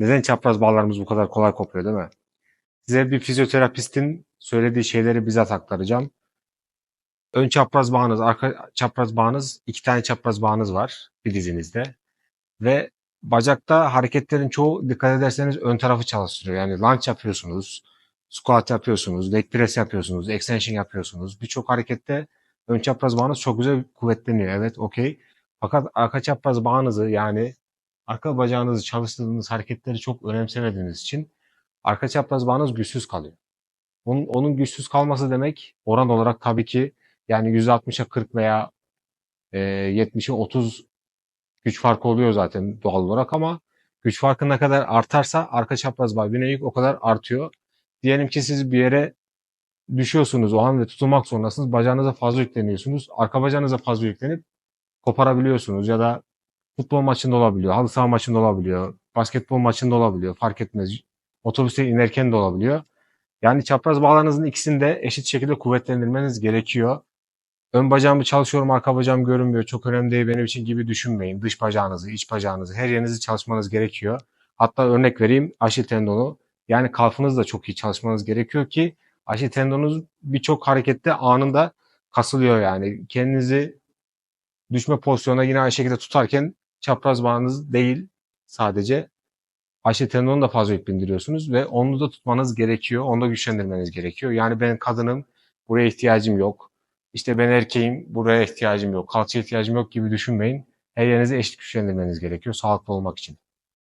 Neden çapraz bağlarımız bu kadar kolay kopuyor değil mi? Size bir fizyoterapistin söylediği şeyleri bizzat aktaracağım. Ön çapraz bağınız, arka çapraz bağınız, iki tane çapraz bağınız var bir dizinizde. Ve bacakta hareketlerin çoğu dikkat ederseniz ön tarafı çalıştırıyor. Yani lunge yapıyorsunuz, squat yapıyorsunuz, leg press yapıyorsunuz, extension yapıyorsunuz. Birçok harekette ön çapraz bağınız çok güzel kuvvetleniyor. Evet okey. Fakat arka çapraz bağınızı yani arka bacağınızı çalıştırdığınız hareketleri çok önemsemediğiniz için arka çapraz bağınız güçsüz kalıyor. Onun, onun güçsüz kalması demek oran olarak tabii ki yani %60'a 40 veya e, 70'e 30 güç farkı oluyor zaten doğal olarak ama güç farkı ne kadar artarsa arka çapraz bağ yük o kadar artıyor. Diyelim ki siz bir yere düşüyorsunuz o an ve tutulmak zorundasınız. Bacağınıza fazla yükleniyorsunuz. Arka bacağınıza fazla yüklenip koparabiliyorsunuz ya da futbol maçında olabiliyor, halı saha maçında olabiliyor, basketbol maçında olabiliyor fark etmez. Otobüste inerken de olabiliyor. Yani çapraz bağlarınızın ikisini de eşit şekilde kuvvetlendirmeniz gerekiyor. Ön bacağımı çalışıyorum, arka bacağım görünmüyor. Çok önemli değil benim için gibi düşünmeyin. Dış bacağınızı, iç bacağınızı, her yerinizi çalışmanız gerekiyor. Hatta örnek vereyim, aşil tendonu. Yani kalfınızı da çok iyi çalışmanız gerekiyor ki aşil tendonunuz birçok harekette anında kasılıyor yani. Kendinizi düşme pozisyonuna yine aynı şekilde tutarken çapraz bağınız değil sadece aşil tendonu da fazla yük bindiriyorsunuz ve onu da tutmanız gerekiyor. Onu da güçlendirmeniz gerekiyor. Yani ben kadınım, buraya ihtiyacım yok. İşte ben erkeğim, buraya ihtiyacım yok. Kalça ihtiyacım yok gibi düşünmeyin. Her yerinizi eşit güçlendirmeniz gerekiyor sağlıklı olmak için.